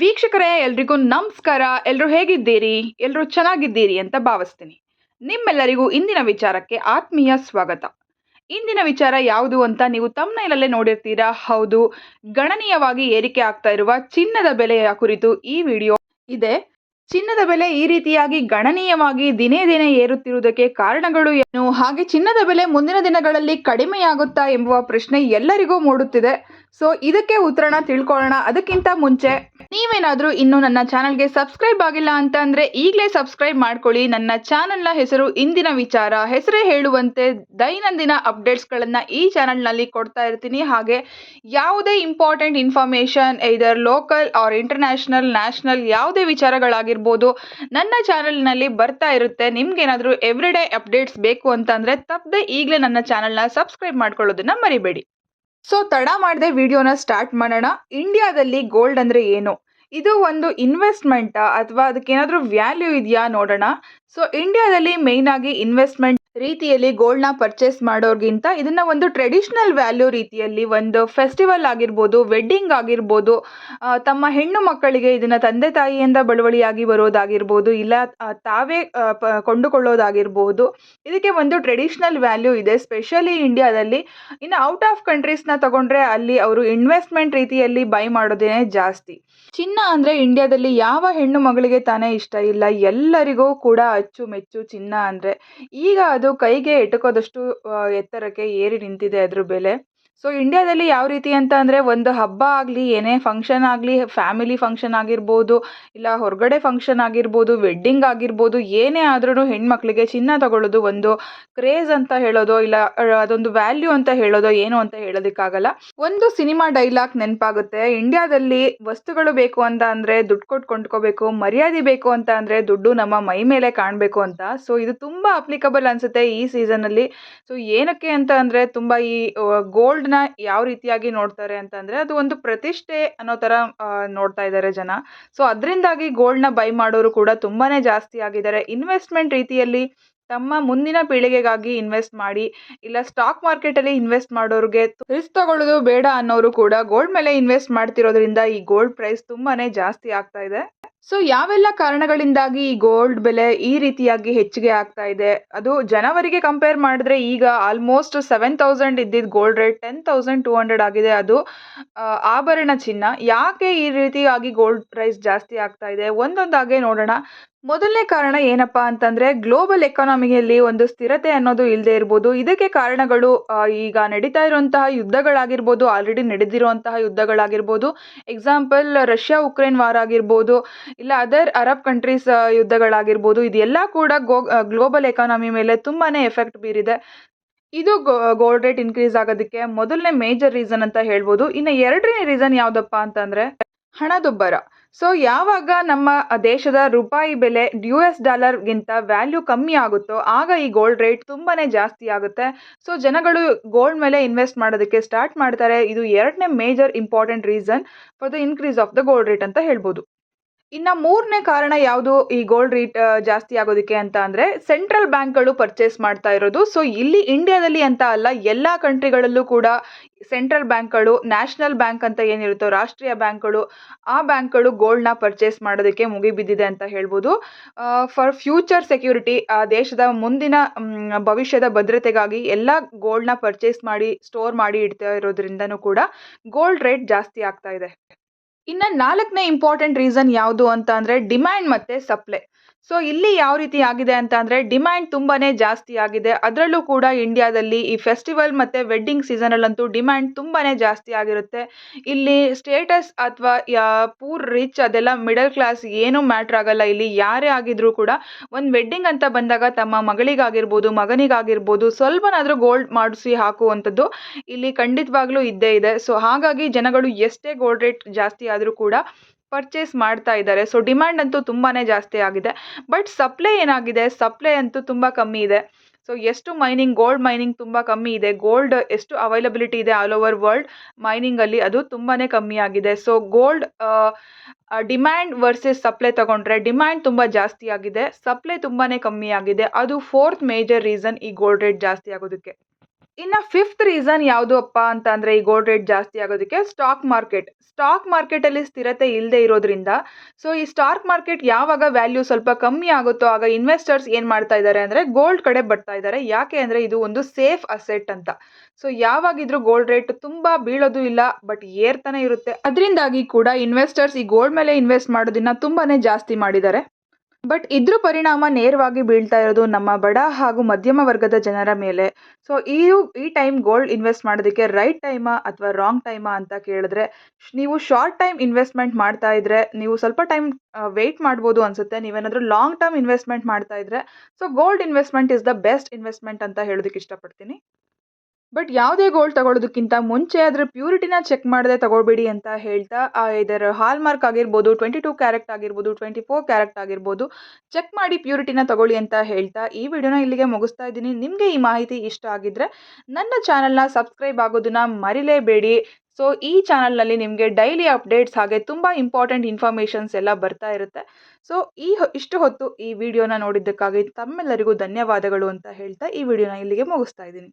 ವೀಕ್ಷಕರೇ, ಎಲ್ರಿಗೂ ನಮಸ್ಕಾರ. ಎಲ್ಲರೂ ಹೇಗಿದ್ದೀರಿ? ಎಲ್ಲರೂ ಚೆನ್ನಾಗಿದ್ದೀರಿ ಅಂತ ಭಾವಿಸ್ತೀನಿ. ನಿಮ್ಮೆಲ್ಲರಿಗೂ ಇಂದಿನ ವಿಚಾರಕ್ಕೆ ಆತ್ಮೀಯ ಸ್ವಾಗತ. ಇಂದಿನ ವಿಚಾರ ಯಾವುದು ಅಂತ ನೀವು ತಮ್ಮನೇಲಲ್ಲೇ ನೋಡಿರ್ತೀರಾ? ಹೌದು, ಗಣನೀಯವಾಗಿ ಏರಿಕೆ ಆಗ್ತಾ ಇರುವ ಚಿನ್ನದ ಬೆಲೆಯ ಕುರಿತು ಈ ವಿಡಿಯೋ ಇದೆ. ಚಿನ್ನದ ಬೆಲೆ ಈ ರೀತಿಯಾಗಿ ಗಣನೀಯವಾಗಿ ದಿನೇ ದಿನೇ ಏರುತ್ತಿರುವುದಕ್ಕೆ ಕಾರಣಗಳು ಏನು? ಹಾಗೆ ಚಿನ್ನದ ಬೆಲೆ ಮುಂದಿನ ದಿನಗಳಲ್ಲಿ ಕಡಿಮೆಯಾಗುತ್ತಾ ಎಂಬುವ ಪ್ರಶ್ನೆ ಎಲ್ಲರಿಗೂ ಮೂಡುತ್ತಿದೆ. ಸೊ ಇದಕ್ಕೆ ಉತ್ತರನ ತಿಳ್ಕೊಳ್ಳೋಣ. ಅದಕ್ಕಿಂತ ಮುಂಚೆ, ನೀವೇನಾದರೂ ಇನ್ನು ನನ್ನ ಚಾನಲ್ಗೆ ಸಬ್ಸ್ಕ್ರೈಬ್ ಆಗಿಲ್ಲ ಅಂತ ಅಂದರೆ ಈಗಲೇ ಸಬ್ಸ್ಕ್ರೈಬ್ ಮಾಡ್ಕೊಳ್ಳಿ. ನನ್ನ ಚಾನಲ್ನ ಹೆಸರು ಇಂದಿನ ವಿಚಾರ. ಹೆಸರೇ ಹೇಳುವಂತೆ ದೈನಂದಿನ ಅಪ್ಡೇಟ್ಸ್ಗಳನ್ನು ಈ ಚಾನಲ್ನಲ್ಲಿ ಕೊಡ್ತಾ ಇರ್ತೀನಿ. ಹಾಗೆ ಯಾವುದೇ important information either local or international national ಯಾವುದೇ ವಿಚಾರಗಳಾಗಿರ್ಬೋದು, ನನ್ನ ಚಾನಲ್ನಲ್ಲಿ ಬರ್ತಾ ಇರುತ್ತೆ. ನಿಮ್ಗೇನಾದರೂ ಎವ್ರಿಡೇ ಅಪ್ಡೇಟ್ಸ್ ಬೇಕು ಅಂತಂದರೆ ತಪ್ಪದೆ ಈಗಲೇ ನನ್ನ ಚಾನಲ್ನ ಸಬ್ಸ್ಕ್ರೈಬ್ ಮಾಡ್ಕೊಳ್ಳೋದನ್ನ ಮರಿಬೇಡಿ. ಸೊ ತಡ ಮಾಡದೆ ವಿಡಿಯೋನ ಸ್ಟಾರ್ಟ್ ಮಾಡೋಣ. ಇಂಡಿಯಾದಲ್ಲಿ ಗೋಲ್ಡ್ ಅಂದರೆ ಏನು? ಇದು ಒಂದು ಇನ್ವೆಸ್ಟ್ಮೆಂಟಾ ಅಥವಾ ಅದಕ್ಕೇನಾದರೂ ವ್ಯಾಲ್ಯೂ ಇದೆಯಾ ನೋಡೋಣ. ಸೊ ಇಂಡಿಯಾದಲ್ಲಿ ಮೇಯ್ನಾಗಿ ಆಗಿ ಇನ್ವೆಸ್ಟ್ಮೆಂಟ್ ರೀತಿಯಲ್ಲಿ ಗೋಲ್ಡ್ನ ಪರ್ಚೇಸ್ ಮಾಡೋರ್ಗಿಂತ ಇದನ್ನ ಒಂದು ಟ್ರೆಡಿಷನಲ್ ವ್ಯಾಲ್ಯೂ ರೀತಿಯಲ್ಲಿ ಒಂದು ಫೆಸ್ಟಿವಲ್ ಆಗಿರ್ಬೋದು ವೆಡ್ಡಿಂಗ್ ಆಗಿರ್ಬೋದು ತಮ್ಮ ಹೆಣ್ಣು ಮಕ್ಕಳಿಗೆ ಇದನ್ನ ತಂದೆ ತಾಯಿಯಿಂದ ಬಳುವಳಿಯಾಗಿ ಬರೋದಾಗಿರ್ಬೋದು, ಇಲ್ಲ ತಾವೇ ಕೊಂಡುಕೊಳ್ಳೋದಾಗಿರ್ಬೋದು, ಇದಕ್ಕೆ ಒಂದು ಟ್ರೆಡಿಷನಲ್ ವ್ಯಾಲ್ಯೂ ಇದೆ. ಸ್ಪೆಷಲಿ ಇಂಡಿಯಾದಲ್ಲಿ ಇನ್ನು ಔಟ್ ಆಫ್ ಕಂಟ್ರೀಸ್ನ ತಗೊಂಡ್ರೆ ಅಲ್ಲಿ ಅವರು ಇನ್ವೆಸ್ಟ್ಮೆಂಟ್ ರೀತಿಯಲ್ಲಿ ಬೈ ಮಾಡೋದೇ ಜಾಸ್ತಿ. ಚಿನ್ನ ಅಂದರೆ ಇಂಡಿಯಾದಲ್ಲಿ ಯಾವ ಹೆಣ್ಣು ಮಗಳಿಗೆ ತಾನೇ ಇಷ್ಟ ಇಲ್ಲ, ಎಲ್ಲರಿಗೂ ಕೂಡ ಅಚ್ಚುಮೆಚ್ಚು ಚಿನ್ನ ಅಂದರೆ. ಈಗ ಅದು ಕೈಗೆ ಎಟುಕೋದಷ್ಟು ಎತ್ತರಕ್ಕೆ ಏರಿ ನಿಂತಿದೆ ಅದ್ರ ಬೆಲೆ. ಸೊ ಇಂಡಿಯಾದಲ್ಲಿ ಯಾವ ರೀತಿ ಅಂತ ಅಂದರೆ ಒಂದು ಹಬ್ಬ ಆಗಲಿ, ಏನೇ ಫಂಕ್ಷನ್ ಆಗಲಿ ಫ್ಯಾಮಿಲಿ ಫಂಕ್ಷನ್ ಆಗಿರ್ಬೋದು, ಇಲ್ಲ ಹೊರಗಡೆ ಫಂಕ್ಷನ್ ಆಗಿರ್ಬೋದು ವೆಡ್ಡಿಂಗ್ ಆಗಿರ್ಬೋದು, ಏನೇ ಆದ್ರೂ ಹೆಣ್ಮಕ್ಳಿಗೆ ಚಿನ್ನ ತಗೊಳ್ಳೋದು ಒಂದು ಕ್ರೇಜ್ ಅಂತ ಹೇಳೋದು, ಇಲ್ಲ ಅದೊಂದು ವ್ಯಾಲ್ಯೂ ಅಂತ ಹೇಳೋದು, ಏನು ಅಂತ ಹೇಳೋದಕ್ಕಾಗಲ್ಲ. ಒಂದು ಸಿನಿಮಾ ಡೈಲಾಗ್ ನೆನಪಾಗುತ್ತೆ. ಇಂಡಿಯಾದಲ್ಲಿ ವಸ್ತುಗಳು ಬೇಕು ಅಂತ ಅಂದರೆ ದುಡ್ಡು ಕೊಟ್ಟು ಕೊಂಡ್ಕೋಬೇಕು ಮರ್ಯಾದೆ ಬೇಕು ಅಂತ ಅಂದರೆ ದುಡ್ಡು ನಮ್ಮ ಮೈ ಮೇಲೆ ಕಾಣಬೇಕು ಅಂತ. ಸೊ ಇದು ತುಂಬ ಅಪ್ಲಿಕಬಲ್ ಅನಿಸುತ್ತೆ ಈ ಸೀಸನಲ್ಲಿ ಸೊ ಏನಕ್ಕೆ ಅಂತ ಅಂದರೆ ತುಂಬ ಈ ಗೋಲ್ಡ್ನ ಯಾವ ರೀತಿಯಾಗಿ ನೋಡ್ತಾರೆ ಅಂತ ಅಂದರೆ ಅದು ಒಂದು ಪ್ರತಿಷ್ಠೆ ಅನ್ನೋ ಥರ ನೋಡ್ತಾ ಇದ್ದಾರೆ ಜನ. ಸೊ, ಅದರಿಂದಾಗಿ ಗೋಲ್ಡ್ನ ಬೈ ಮಾಡೋರು ಕೂಡ ತುಂಬಾ ಜಾಸ್ತಿ ಆಗಿದ್ದಾರೆ. ಇನ್ವೆಸ್ಟ್ಮೆಂಟ್ ರೀತಿಯಲ್ಲಿ ತಮ್ಮ ಮುಂದಿನ ಪೀಳಿಗೆಗಾಗಿ ಇನ್ವೆಸ್ಟ್ ಮಾಡಿ, ಇಲ್ಲ ಸ್ಟಾಕ್ ಮಾರ್ಕೆಟಲ್ಲಿ ಇನ್ವೆಸ್ಟ್ ಮಾಡೋರಿಗೆ ರಿಸ್ಕ್ ತಗೊಳ್ಳೋದು ಬೇಡ ಅನ್ನೋರು ಕೂಡ ಗೋಲ್ಡ್ ಮೇಲೆ ಇನ್ವೆಸ್ಟ್ ಮಾಡ್ತಿರೋದ್ರಿಂದ ಈ ಗೋಲ್ಡ್ ಪ್ರೈಸ್ ತುಂಬಾನೇ ಜಾಸ್ತಿ ಆಗ್ತಾ ಇದೆ. ಸೊ ಯಾವೆಲ್ಲ ಕಾರಣಗಳಿಂದಾಗಿ ಈ ಗೋಲ್ಡ್ ಬೆಲೆ ಈ ರೀತಿಯಾಗಿ ಹೆಚ್ಚಿಗೆ ಆಗ್ತಾ ಇದೆ? ಅದು ಜನವರಿಗೆ ಕಂಪೇರ್ ಮಾಡಿದ್ರೆ ಈಗ ಆಲ್ಮೋಸ್ಟ್ ಸೆವೆನ್ ತೌಸಂಡ್ ಇದ್ದಿದ್ದು gold rate ten thousand two hundred ಆಗಿದೆ. ಅದು ಆಭರಣ ಚಿನ್ನ. ಯಾಕೆ ಈ ರೀತಿಯಾಗಿ ಗೋಲ್ಡ್ ಪ್ರೈಸ್ ಜಾಸ್ತಿ ಆಗ್ತಾ ಇದೆ? ಒಂದೊಂದಾಗೆ ನೋಡೋಣ. ಮೊದಲನೇ ಕಾರಣ ಏನಪ್ಪ ಅಂತಂದ್ರೆ ಗ್ಲೋಬಲ್ ಎಕಾನಮಿಯಲ್ಲಿ ಒಂದು ಸ್ಥಿರತೆ ಅನ್ನೋದು ಇಲ್ಲದೆ ಇರ್ಬೋದು. ಇದಕ್ಕೆ ಕಾರಣಗಳು ಈಗ ನಡೀತಾ ಇರುವಂತಹ ಯುದ್ಧಗಳಾಗಿರ್ಬೋದು ಆಲ್ರೆಡಿ ನಡೆದಿರುವಂತಹ ಯುದ್ಧಗಳಾಗಿರ್ಬೋದು. ಎಕ್ಸಾಂಪಲ್ ರಷ್ಯಾ ಉಕ್ರೇನ್ ವಾರ್ ಆಗಿರ್ಬೋದು, ಇಲ್ಲ ಅದರ್ ಅರಬ್ ಕಂಟ್ರೀಸ್ ಯುದ್ಧಗಳಾಗಿರ್ಬೋದು, ಇದೆಲ್ಲ ಕೂಡ ಗೋ ಗ್ಲೋಬಲ್ ಎಕಾನಮಿ ಮೇಲೆ ತುಂಬಾನೇ ಎಫೆಕ್ಟ್ ಬೀರಿದೆ. ಇದು ಗೋಲ್ಡ್ ರೇಟ್ ಇನ್ಕ್ರೀಸ್ ಆಗೋದಕ್ಕೆ ಮೊದಲನೇ ಮೇಜರ್ ರೀಸನ್ ಅಂತ ಹೇಳ್ಬೋದು. ಇನ್ನು ಎರಡನೇ ರೀಸನ್ ಯಾವುದಪ್ಪ ಅಂತಂದ್ರೆ ಹಣದುಬ್ಬರ. ಸೊ ಯಾವಾಗ ನಮ್ಮ ದೇಶದ ರೂಪಾಯಿ ಬೆಲೆ ಯು ಎಸ್ ಡಾಲರ್ಗಿಂತ ವ್ಯಾಲ್ಯೂ ಕಮ್ಮಿ ಆಗುತ್ತೋ ಆಗ ಈ ಗೋಲ್ಡ್ ರೇಟ್ ತುಂಬಾ ಜಾಸ್ತಿ ಆಗುತ್ತೆ. ಸೊ ಜನಗಳು ಗೋಲ್ಡ್ ಮೇಲೆ ಇನ್ವೆಸ್ಟ್ ಮಾಡೋದಕ್ಕೆ ಸ್ಟಾರ್ಟ್ ಮಾಡ್ತಾರೆ. ಇದು ಎರಡನೇ major important reason for the increase of the gold rate ಅಂತ ಹೇಳ್ಬೋದು. ಇನ್ನು ಮೂರನೇ ಕಾರಣ ಯಾವುದು ಈ ಗೋಲ್ಡ್ ರೇಟ್ ಜಾಸ್ತಿ ಆಗೋದಕ್ಕೆ ಅಂತ ಅಂದರೆ ಸೆಂಟ್ರಲ್ ಬ್ಯಾಂಕ್ಗಳು ಪರ್ಚೇಸ್ ಮಾಡ್ತಾ ಇರೋದು. ಸೊ ಇಲ್ಲಿ ಇಂಡಿಯಾದಲ್ಲಿ ಅಂತ ಅಲ್ಲ, ಎಲ್ಲ ಕಂಟ್ರಿಗಳಲ್ಲೂ ಕೂಡ ಸೆಂಟ್ರಲ್ ಬ್ಯಾಂಕ್ಗಳು ನ್ಯಾಷನಲ್ ಬ್ಯಾಂಕ್ ಅಂತ ಏನಿರುತ್ತೋ, ರಾಷ್ಟ್ರೀಯ ಬ್ಯಾಂಕ್ಗಳು ಆ ಬ್ಯಾಂಕ್ಗಳು ಗೋಲ್ಡ್ನ ಪರ್ಚೇಸ್ ಮಾಡೋದಕ್ಕೆ ಮುಗಿಬಿದ್ದಿದೆ ಅಂತ ಹೇಳ್ಬೋದು. ಫಾರ್ ಫ್ಯೂಚರ್ ಸೆಕ್ಯೂರಿಟಿ ಆ ದೇಶದ ಮುಂದಿನ ಭವಿಷ್ಯದ ಭದ್ರತೆಗಾಗಿ ಎಲ್ಲ ಗೋಲ್ಡ್ನ ಪರ್ಚೇಸ್ ಮಾಡಿ ಸ್ಟೋರ್ ಮಾಡಿ ಇಡ್ತಾ ಇರೋದ್ರಿಂದನೂ ಕೂಡ ಗೋಲ್ಡ್ ರೇಟ್ ಜಾಸ್ತಿ ಆಗ್ತಾ ಇದೆ. ಇನ್ನು ನಾಲ್ಕನೇ ಇಂಪಾರ್ಟೆಂಟ್ ರೀಸನ್ ಯಾವುದು ಅಂತ ಅಂದರೆ ಡಿಮ್ಯಾಂಡ್ ಮತ್ತು ಸಪ್ಲೈ ಸೊ ಇಲ್ಲಿ ಯಾವ ರೀತಿ ಆಗಿದೆ ಅಂತ ಅಂದರೆ ಡಿಮ್ಯಾಂಡ್ ತುಂಬಾನೇ ಜಾಸ್ತಿ ಆಗಿದೆ. ಅದರಲ್ಲೂ ಕೂಡ ಇಂಡಿಯಾದಲ್ಲಿ ಈ ಫೆಸ್ಟಿವಲ್ ಮತ್ತು ವೆಡ್ಡಿಂಗ್ ಸೀಸನಲ್ಲಂತೂ ಡಿಮ್ಯಾಂಡ್ ತುಂಬಾನೇ ಜಾಸ್ತಿ ಆಗಿರುತ್ತೆ. ಇಲ್ಲಿ ಸ್ಟೇಟಸ್ ಅಥವಾ ಪೂರ್ ರಿಚ್ ಅದೆಲ್ಲ ಮಿಡಲ್ ಕ್ಲಾಸ್ ಏನೂ ಮ್ಯಾಟ್ರ್ ಆಗಲ್ಲ. ಇಲ್ಲಿ ಯಾರೇ ಆಗಿದ್ರೂ ಕೂಡ ಒಂದು ವೆಡ್ಡಿಂಗ್ ಅಂತ ಬಂದಾಗ ತಮ್ಮ ಮಗಳಿಗಾಗಿರ್ಬೋದು, ಮಗನಿಗಾಗಿರ್ಬೋದು ಸ್ವಲ್ಪನಾದರೂ ಗೋಲ್ಡ್ ಮಾಡಿಸಿ ಹಾಕುವಂಥದ್ದು ಇಲ್ಲಿ ಖಂಡಿತವಾಗ್ಲೂ ಇದ್ದೇ ಇದೆ. ಸೊ ಹಾಗಾಗಿ ಜನಗಳು ಎಷ್ಟೇ ಗೋಲ್ಡ್ ರೇಟ್ ಜಾಸ್ತಿ ಆದರೂ ಕೂಡ ಪರ್ಚೇಸ್ ಮಾಡ್ತಾ ಇದ್ದಾರೆ. ಸೊ ಡಿಮ್ಯಾಂಡ್ ಅಂತೂ ತುಂಬಾ ಜಾಸ್ತಿ ಆಗಿದೆ. ಬಟ್ ಸಪ್ಲೈ ಏನಾಗಿದೆ? ಸಪ್ಲೈ ಅಂತೂ ತುಂಬ ಕಮ್ಮಿ ಇದೆ. ಸೊ ಎಷ್ಟು ಮೈನಿಂಗ್ ಗೋಲ್ಡ್ ಮೈನಿಂಗ್ ತುಂಬ ಕಮ್ಮಿ ಇದೆ. ಗೋಲ್ಡ್ ಎಷ್ಟು ಅವೈಲಬಿಲಿಟಿ ಇದೆ ಆಲ್ ಓವರ್ ವರ್ಲ್ಡ್ ಮೈನಿಂಗಲ್ಲಿ ಅದು ತುಂಬಾ ಕಮ್ಮಿ ಆಗಿದೆ. So gold demand versus supply ತಗೊಂಡ್ರೆ ಡಿಮ್ಯಾಂಡ್ ತುಂಬ ಜಾಸ್ತಿ ಆಗಿದೆ. ಸಪ್ಲೈ ತುಂಬಾ ಕಮ್ಮಿ ಆಗಿದೆ. ಅದು ಫೋರ್ತ್ ಮೇಜರ್ ರೀಸನ್ ಈ ಗೋಲ್ಡ್ ರೇಟ್ ಜಾಸ್ತಿ ಆಗೋದಕ್ಕೆ. ಇನ್ನು ಫಿಫ್ತ್ ರೀಸನ್ ಯಾವುದು ಅಪ್ಪ ಅಂತ ಅಂದರೆ ಈ ಗೋಲ್ಡ್ ರೇಟ್ ಜಾಸ್ತಿ ಆಗೋದಕ್ಕೆ ಸ್ಟಾಕ್ ಮಾರ್ಕೆಟ್ ಸ್ಟಾಕ್ ಮಾರ್ಕೆಟಲ್ಲಿ ಸ್ಥಿರತೆ ಇಲ್ಲದೆ ಇರೋದ್ರಿಂದ ಸೊ ಈ ಸ್ಟಾಕ್ ಮಾರ್ಕೆಟ್ ಯಾವಾಗ ವ್ಯಾಲ್ಯೂ ಸ್ವಲ್ಪ ಕಮ್ಮಿ ಆಗುತ್ತೋ ಆಗ ಇನ್ವೆಸ್ಟರ್ಸ್ ಏನು ಮಾಡ್ತಾ ಇದ್ದಾರೆ ಅಂದರೆ ಗೋಲ್ಡ್ ಕಡೆ ಬರ್ತಾ ಇದ್ದಾರೆ. ಯಾಕೆ ಅಂದರೆ ಇದು ಒಂದು ಸೇಫ್ ಅಸೆಟ್ ಅಂತ. ಸೊ ಯಾವಾಗಿದ್ರೂ ಗೋಲ್ಡ್ ರೇಟ್ ತುಂಬ ಬೀಳೋದು ಇಲ್ಲ ಬಟ್ ಏರ್ತಾನೆ ಇರುತ್ತೆ. ಅದರಿಂದಾಗಿ ಕೂಡ ಇನ್ವೆಸ್ಟರ್ಸ್ ಈ ಗೋಲ್ಡ್ ಮೇಲೆ ಇನ್ವೆಸ್ಟ್ ಮಾಡೋದನ್ನ ತುಂಬಾ ಜಾಸ್ತಿ ಮಾಡಿದ್ದಾರೆ. ಬಟ್ ಇದ್ರ ಪರಿಣಾಮ ನೇರವಾಗಿ ಬೀಳ್ತಾ ಇರೋದು ನಮ್ಮ ಬಡ ಹಾಗೂ ಮಧ್ಯಮ ವರ್ಗದ ಜನರ ಮೇಲೆ. ಸೊ ಈ ಈ ಟೈಮ್ ಗೋಲ್ಡ್ ಇನ್ವೆಸ್ಟ್ ಮಾಡೋದಕ್ಕೆ ರೈಟ್ ಟೈಮಾ ಅಥವಾ ರಾಂಗ್ ಟೈಮಾ ಅಂತ ಕೇಳಿದ್ರೆ ನೀವು ಶಾರ್ಟ್ ಟೈಮ್ ಇನ್ವೆಸ್ಟ್ಮೆಂಟ್ ಮಾಡ್ತಾ ಇದ್ರೆ, ನೀವು ಸ್ವಲ್ಪ ಟೈಮ್ ವೆಯ್ಟ್ ಮಾಡ್ಬೋದು ಅನ್ಸುತ್ತೆ. ನೀವೇನಾದರೂ ಲಾಂಗ್ ಟರ್ಮ್ ಇನ್ವೆಸ್ಟ್ಮೆಂಟ್ ಮಾಡ್ತಾ ಇದ್ರೆ so gold investment is the best investment ಅಂತ ಹೇಳೋದಕ್ಕೆ ಇಷ್ಟಪಡ್ತೀನಿ. ಬಟ್ ಯಾವುದೇ ಗೋಲ್ಡ್ ತಗೊಳ್ಳೋದಕ್ಕಿಂತ ಮುಂಚೆ ಅದರ ಪ್ಯೂರಿಟಿನ ಚೆಕ್ ಮಾಡದೆ ತಗೊಳ್ಬೇಡಿ ಅಂತ ಹೇಳ್ತಾ ಆ, ಇದರ ಹಾಲ್ ಮಾರ್ಕ್ ಆಗಿರ್ಬೋದು ಟ್ವೆಂಟಿ ಟೂ ಕ್ಯಾರೆಕ್ಟ್ ಆಗಿರ್ಬೋದು ಟ್ವೆಂಟಿ ಫೋರ್ ಕ್ಯಾರೆಕ್ಟ್ ಆಗಿರ್ಬೋದು ಚೆಕ್ ಮಾಡಿ ಪ್ಯೂರಿಟಿನ ತಗೊಳ್ಳಿ ಅಂತ ಹೇಳ್ತಾ ಈ ವಿಡಿಯೋನ ಇಲ್ಲಿಗೆ ಮುಗಿಸ್ತಾ ಇದ್ದೀನಿ. ನಿಮಗೆ ಈ ಮಾಹಿತಿ ಇಷ್ಟ ಆಗಿದ್ರೆ ನನ್ನ ಚಾನಲ್ನ ಸಬ್ಸ್ಕ್ರೈಬ್ ಆಗೋದನ್ನ ಮರಿಲೇಬೇಡಿ. ಸೊ ಈ ಚಾನಲ್ನಲ್ಲಿ ನಿಮಗೆ ಡೈಲಿ ಅಪ್ಡೇಟ್ಸ್ ಹಾಗೆ ತುಂಬ ಇಂಪಾರ್ಟೆಂಟ್ ಇನ್ಫಾರ್ಮೇಷನ್ಸ್ ಎಲ್ಲ ಬರ್ತಾ ಇರುತ್ತೆ. ಸೊ ಈ ಇಷ್ಟು ಹೊತ್ತು ಈ ವಿಡಿಯೋನ ನೋಡಿದ್ದಕ್ಕಾಗಿ ತಮ್ಮೆಲ್ಲರಿಗೂ ಧನ್ಯವಾದಗಳು ಅಂತ ಹೇಳ್ತಾ ಈ ವಿಡಿಯೋನ ಇಲ್ಲಿಗೆ ಮುಗಿಸ್ತಾ ಇದ್ದೀನಿ.